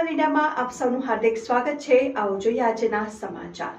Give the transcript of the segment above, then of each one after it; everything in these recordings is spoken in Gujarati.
વન ઇન્ડિયામાં આપ સૌનું હાર્દિક સ્વાગત છે. આવો જોઈએ આજના સમાચાર.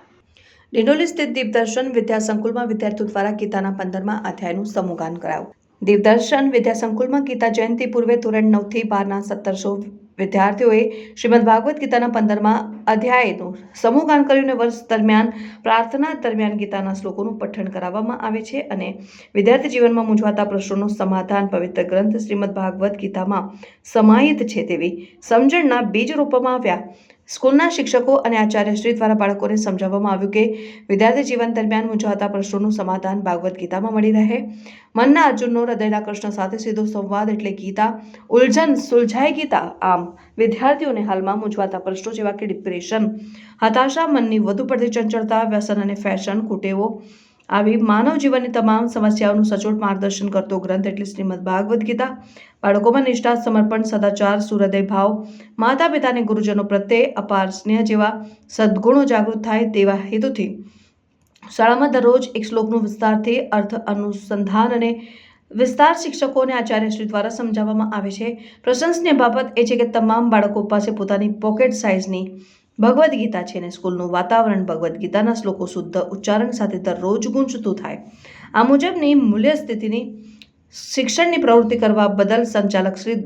ડિંડોલી સ્થિત દીપદર્શન વિદ્યા સંકુલમાં વિદ્યાર્થીઓ દ્વારા ગીતાના પંદરમાં અધ્યાયનું સમૂહગાન કરાયું. દીવદર્શન વિદ્યા સંકુલમાં ગીતા જયંતિ પૂર્વે ધોરણ નવથી બારના સત્તરસો વિદ્યાર્થીઓએ શ્રીમદ ભાગવત ગીતાના પંદરમાં અધ્યાયનું સમૂહગાન કર્યું અને વર્ષ દરમિયાન પ્રાર્થના દરમિયાન ગીતાના શ્લોકોનું પઠન કરાવવામાં આવે છે અને વિદ્યાર્થી જીવનમાં મૂંઝવાતા પ્રશ્નોનું સમાધાન પવિત્ર ગ્રંથ શ્રીમદ ભાગવત ગીતામાં સમાહિત છે તેવી સમજણના બીજ રૂપમાં આવ્યા. સ્કૂલના શિક્ષકો અને આચાર્યશ્રી દ્વારા બાળકોને સમજાવવામાં આવ્યું કે વિદ્યાર્થી જીવન દરમિયાન મૂંઝાતા પ્રશ્નોનું સમાધાન ભાગવત ગીતામાં મળી રહે. મનના અર્જુનનો હૃદયના કૃષ્ણ સાથે સીધો સંવાદ એટલે ગીતા. ઉલઝન સુલઝાય ગીતા આમ વિદ્યાર્થીઓને હાલમાં મૂંઝવાતા પ્રશ્નો જેવા કે ડિપ્રેશન હતાશા, મનની વધુ પડતી ચંચળતા, વ્યસન અને ફેશન કુટેવો આવી માનવ જીવનની તમામ સમસ્યાઓનું સચોટ માર્ગદર્શન કરતો ગ્રંથ એટલે શ્રીમદ ભાગવદ્ ગીતા. બાળકોમાં નિષ્ઠા, સમર્પણ, સદાચાર, સુહૃદય ભાવ, માતા પિતાને ગુરુજનો પ્રત્યે અપાર સ્નેહ જેવા સદ્ગુણો જાગૃત થાય તેવા હેતુથી શાળામાં દરરોજ એક શ્લોકનું વિસ્તારથી અર્થ અનુસંધાન અને વિસ્તાર શિક્ષકો અને આચાર્યશ્રી દ્વારા સમજાવવામાં આવે છે. પ્રશંસનીય બાબત એ છે કે તમામ બાળકો પાસે પોતાની પોકેટ સાઇઝની ભગવદ્ ગીતા છે અને સ્કૂલનું વાતાવરણ ભગવદ્ ગીતાના શ્લોકો શુદ્ધ ઉચ્ચારણ સાથે દરરોજ ગુંજતું થાય. આ મુજબની મૂલ્ય સ્થિતિની શિક્ષણની પ્રવૃત્તિ કરવા બદલ સંચાલક શ્રી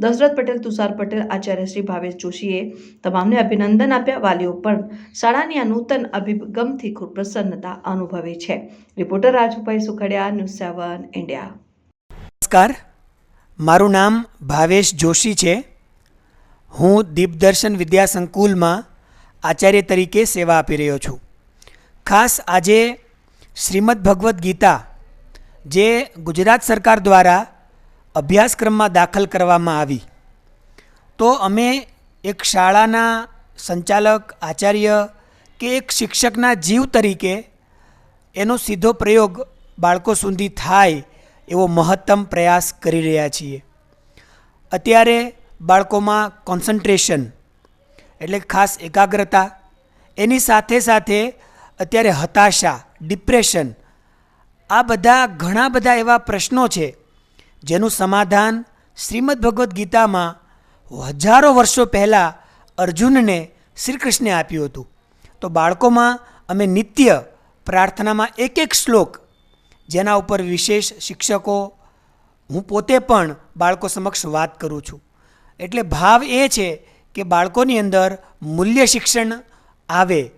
દશરથ પટેલ, તુષાર પટેલ, આચાર્ય શ્રી ભાવેશ જોશીએ તમામને અભિનંદન આપ્યા. વાલીઓ પણ શાળાની આ નૂતન અભિગમથી ખૂબ પ્રસન્નતા અનુભવે છે. Reporter Rajubhai Sukhadiya, news seven, India. નમસ્કાર. મારું નામ ભાવેશ જોશી છે. હું દીપદર્શન વિદ્યા સંકુલમાં આચાર્ય તરીકે સેવા આપી રહ્યો છું. ખાસ આજે શ્રીમદ ભગવદ્ ગીતા, જે ગુજરાત સરકાર દ્વારા અભ્યાસક્રમમાં દાખલ કરવામાં આવી. તો અમે એક શાળાના સંચાલક, આચાર્ય કે એક શિક્ષકના જીવ તરીકે એનો સીધો પ્રયોગ બાળકો સુધી થાય એવો મહત્તમ પ્રયાસ કરી રહ્યા છીએ. અત્યારે બાળકોમાં કોન્સન્ટ્રેશન એટલે ખાસ એકાગ્રતા. એની સાથે સાથે અત્યારે હતાશા ડિપ્રેશન આ બધા ઘણા બધા એવા પ્રશ્નો છે જેનું સમાધાન શ્રીમદ ભગવદ્ ગીતામાં હજારો વર્ષો પહેલાં અર્જુનને શ્રી કૃષ્ણે આપ્યું હતું. તો બાળકોમાં અમે નિત્ય પ્રાર્થનામાં એક એક શ્લોક જેના ઉપર વિશેષ શિક્ષકો હું પોતે પણ બાળકો સમક્ષ વાત કરું છું. એટલે ભાવ એ છે કે બાળકોની અંદર મૂલ્ય શિક્ષણ આવે,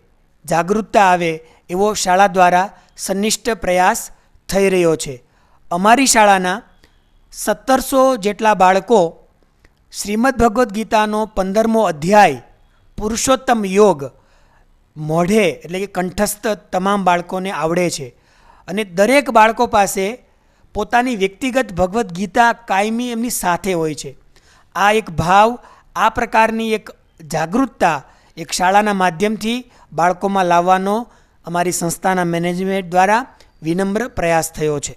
જાગૃતતા આવે એવો શાળા દ્વારા સંનિષ્ઠ પ્રયાસ થઈ રહ્યો છે. અમારી શાળાના સત્તરસો જેટલા બાળકો શ્રીમદ ભગવદ્ ગીતાનો પંદરમો અધ્યાય, પુરુષોત્તમ યોગ, મોઢે એટલે કે કંઠસ્થ તમામ બાળકોને આવડે છે. અને દરેક બાળકો પાસે પોતાની વ્યક્તિગત ભગવદ્ ગીતા કાયમી એમની સાથે હોય છે. આ એક ભાવ, આ પ્રકારની એક જાગૃતતા એક શાળાના માધ્યમથી બાળકોમાં લાવવાનો અમારી સંસ્થાના મેનેજમેન્ટ દ્વારા વિનમ્ર પ્રયાસ થયો છે.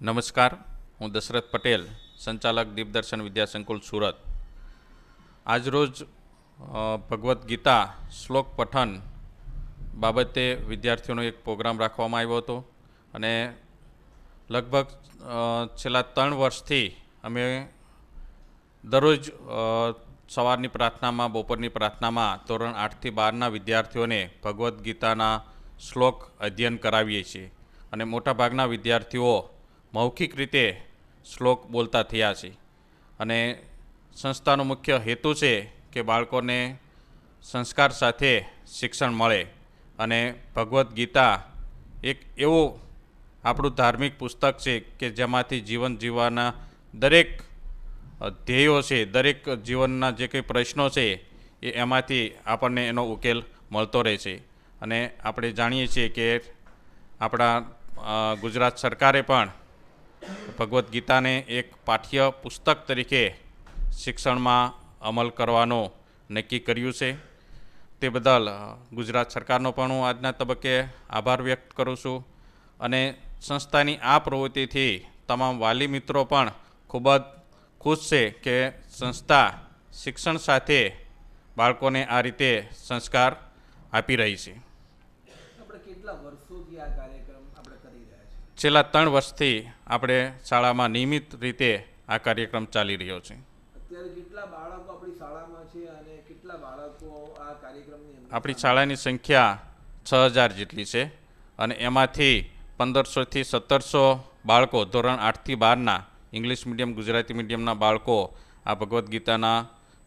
નમસ્કાર, હું દશરથ પટેલ, સંચાલક દીપદર્શન વિદ્યાસંકુલ સુરત. આજરોજ ભગવદ્ ગીતા શ્લોક પઠન બાબતે વિદ્યાર્થીઓનો એક પ્રોગ્રામ રાખવામાં આવ્યો હતો અને લગભગ છેલ્લા ત્રણ વર્ષથી અમે દરરોજ સવારની પ્રાર્થનામાં, બપોરની પ્રાર્થનામાં ધોરણ આઠથી બારના વિદ્યાર્થીઓને ભગવદ્ ગીતાના શ્લોક અધ્યયન કરાવીએ છીએ અને મોટાભાગના વિદ્યાર્થીઓ મૌખિક રીતે શ્લોક બોલતા થયા છે. અને સંસ્થાનો મુખ્ય હેતુ છે કે બાળકોને સંસ્કાર સાથે શિક્ષણ મળે અને ભગવદ્ ગીતા એક એવું આપણું ધાર્મિક પુસ્તક છે કે જેમાંથી જીવન જીવવાના દરેક ધ્યેયો છે, દરેક જીવનના જે કંઈ પ્રશ્નો છે, એ એમાંથી આપણને એનો ઉકેલ મળતો રહે છે અને આપણે જાણીએ છીએ કે આપણા ગુજરાત સરકારે પણ ભગવદ્ ગીતાને એક પાઠ્ય પુસ્તક તરીકે શિક્ષણમાં અમલ કરવાનો નક્કી કર્યું છે. તે બદલ ગુજરાત સરકારનો પણ હું આજના તબક્કે આભાર વ્યક્ત કરું છું. અને સંસ્થાની આ પ્રવૃત્તિથી તમામ વાલી મિત્રો પણ ખૂબ જ ખુશ છે કે સંસ્થા શિક્ષણ સાથે બાળકોને આ રીતે સંસ્કાર આપી રહી છે. છેલ્લા ત્રણ વર્ષથી આપણે શાળામાં નિયમિત રીતે આ કાર્યક્રમ ચાલી રહ્યો છે. આપણી શાળાની સંખ્યા છ હજાર જેટલી છે અને એમાંથી પંદરસોથી સત્તરસો બાળકો ધોરણ આઠથી બારના ઇંગ્લિશ મીડિયમ ગુજરાતી મીડિયમના બાળકો આ ભગવદ્ ગીતાના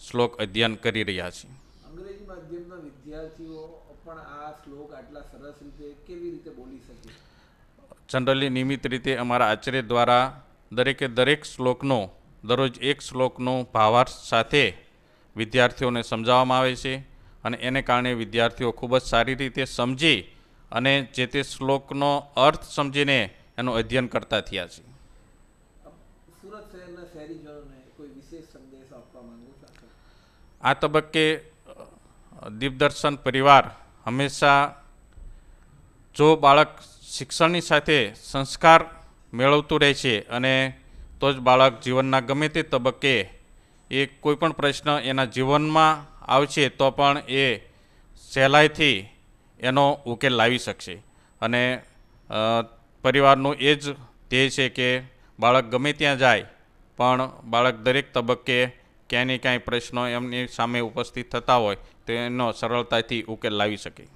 શ્લોક અધ્યયન કરી રહ્યા છે. અંગ્રેજી માધ્યમના વિદ્યાર્થીઓ પણ આ શ્લોક આટલા સરસ રીતે કેવી રીતે બોલી શકે? જનરલી નિયમિત રીતે અમારા આચાર્ય દ્વારા દરેકે દરેક શ્લોકનો દરરોજ એક શ્લોકનો ભાવાર્થ સાથે વિદ્યાર્થીઓને સમજાવવામાં આવે છે અને એને કારણે વિદ્યાર્થીઓ ખૂબ જ સારી રીતે સમજી અને જે તે શ્લોકનો અર્થ સમજીને એનું અધ્યયન કરતા થયા છે. સુરત શહેરના શહેરીજનોને કોઈ વિશેષ સંદેશ આપવા માંગો છો? આ તબક્કે દીપદર્શન પરિવાર હંમેશા જો બાળક શિક્ષણની સાથે સંસ્કાર મેળવતું રહે છે અને તો જ બાળક જીવનના ગમે તે તબક્કે એ કોઈ પણ પ્રશ્ન એના જીવનમાં આવશે તો પણ એ સહેલાઈથી એનો ઉકેલ લાવી શકશે. અને પરિવારનું એ જ ધ્યેય છે કે બાળક ગમે ત્યાં જાય, પણ બાળક દરેક તબક્કે ક્યાંય ને ક્યાંય પ્રશ્નો એમની સામે ઉપસ્થિત થતા હોય, તો એનો સરળતાથી ઉકેલ લાવી શકે.